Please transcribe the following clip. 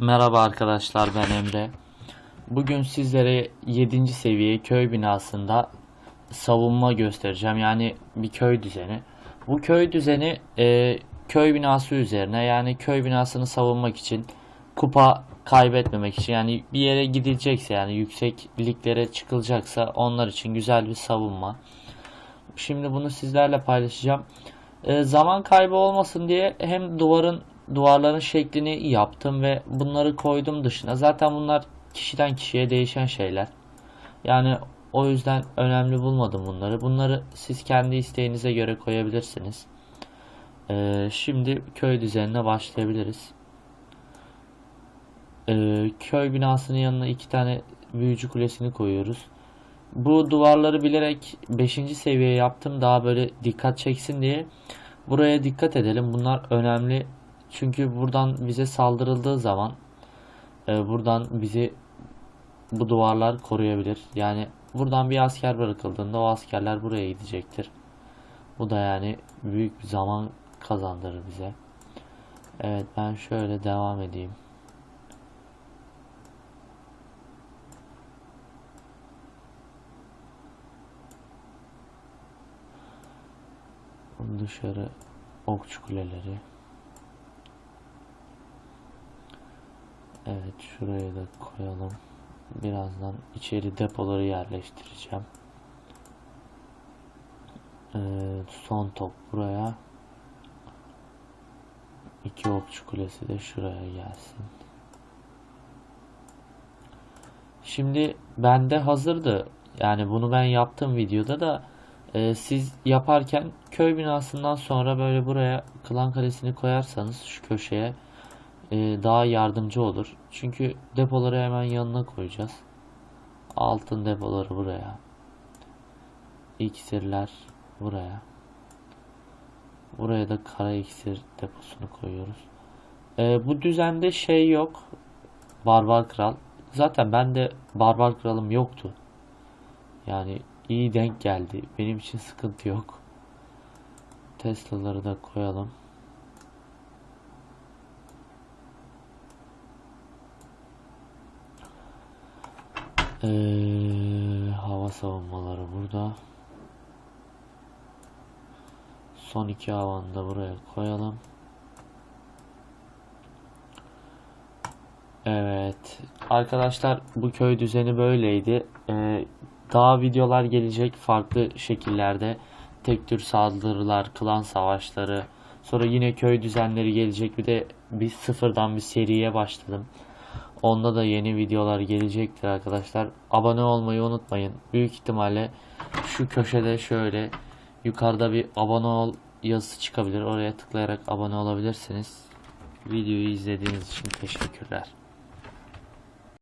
Merhaba arkadaşlar ben Emre. Bugün sizlere 7. seviye köy binasında savunma göstereceğim. Yani bir köy düzeni. Bu köy düzeni e, köy binası üzerine yani köy binasını savunmak için kupa kaybetmemek için yani bir yere gidilecekse yani yüksekliklere çıkılacaksa onlar için güzel bir savunma. Şimdi bunu sizlerle paylaşacağım. E, zaman kaybı olmasın diye hem duvarın duvarların şeklini yaptım ve bunları koydum dışına. Zaten bunlar kişiden kişiye değişen şeyler. Yani o yüzden önemli bulmadım bunları. Bunları siz kendi isteğinize göre koyabilirsiniz. E, şimdi köy düzenine başlayabiliriz. E, köy binasının yanına iki tane büyücü kulesini koyuyoruz. Bu duvarları bilerek 5. seviye yaptım daha böyle dikkat çeksin diye. Buraya dikkat edelim. Bunlar önemli. Çünkü buradan bize saldırıldığı zaman e, buradan bizi bu duvarlar koruyabilir. Yani buradan bir asker bırakıldığında o askerler buraya gidecektir. Bu da yani büyük bir zaman kazandırır bize. Evet ben şöyle devam edeyim. Dışarı okçu kuleleri. Evet şuraya da koyalım. Birazdan içeri depoları yerleştireceğim. Evet, son top buraya. İki okçu kulesi de şuraya gelsin. Şimdi bende hazırdı. Yani bunu ben yaptım videoda da e, siz yaparken köy binasından sonra böyle buraya klan kalesini koyarsanız şu köşeye e, daha yardımcı olur. Çünkü depoları hemen yanına koyacağız. Altın depoları buraya. İksirler buraya. Buraya da kara iksir deposunu koyuyoruz. E, bu düzende şey yok. Barbar Kral. Zaten ben de Barbar Kralım yoktu. Yani iyi denk geldi. Benim için sıkıntı yok. Tesla'ları da koyalım. Ee, hava savunmaları burada. Son iki havanı da buraya koyalım. Evet. Arkadaşlar bu köy düzeni böyleydi. Ee, daha videolar gelecek farklı şekillerde. Tek tür saldırılar, klan savaşları. Sonra yine köy düzenleri gelecek. Bir de bir sıfırdan bir seriye başladım. Onda da yeni videolar gelecektir arkadaşlar. Abone olmayı unutmayın. Büyük ihtimalle şu köşede şöyle yukarıda bir abone ol yazısı çıkabilir. Oraya tıklayarak abone olabilirsiniz. Videoyu izlediğiniz için teşekkürler.